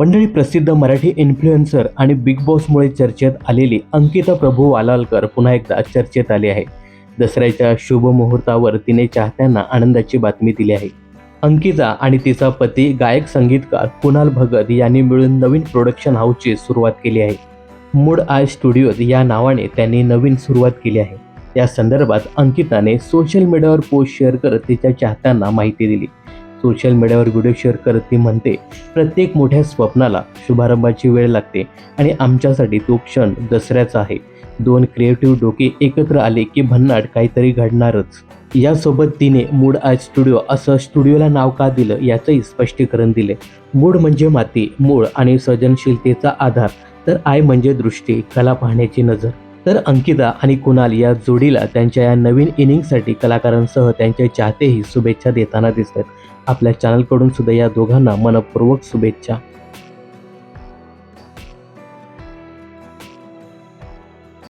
मंडळी प्रसिद्ध मराठी इन्फ्लुएन्सर आणि बिग बॉसमुळे चर्चेत आलेली अंकिता प्रभू वालालकर पुन्हा एकदा चर्चेत आली आहे. दसऱ्याच्या शुभ मुहूर्तावर तिने चाहत्यांना आनंदाची बातमी दिली आहे. अंकिता आणि तिचा पती गायक संगीतकार कुणाल भगत यांनी मिळून नवीन प्रोडक्शन हाऊसची सुरुवात केली आहे. मूड आय स्टुडिओज या नावाने त्यांनी नवीन सुरुवात केली आहे. या संदर्भात अंकिताने सोशल मीडियावर पोस्ट शेअर करत तिच्या चाहत्यांना माहिती दिली. सोशल मीडियावर व्हिडिओ शेअर करत ती म्हणते प्रत्येक मोठ्या स्वप्नाला शुभारंभाची वेळ लागते आणि आमच्यासाठी तो क्षण दसऱ्याचा आहे. दोन क्रिएटिव्ह डोके एकत्र आले की भन्नाट काहीतरी घडणारच. यासोबत तिने मूड आय स्टुडिओ असं स्टुडिओला नाव का दिलं याचंही स्पष्टीकरण दिले. मूड म्हणजे माती मूळ आणि सर्जनशीलतेचा आधार. तर आय म्हणजे दृष्टी कला पाहण्याची नजर. तर अंकिता आणि कुणाल या जोडीला त्यांच्या या नवीन इनिंगसाठी कलाकारांसह त्यांचे चाहतेही शुभेच्छा देताना दिसतात. आपल्या चॅनलकडून सुद्धा या दोघांना मनपूर्वक शुभेच्छा.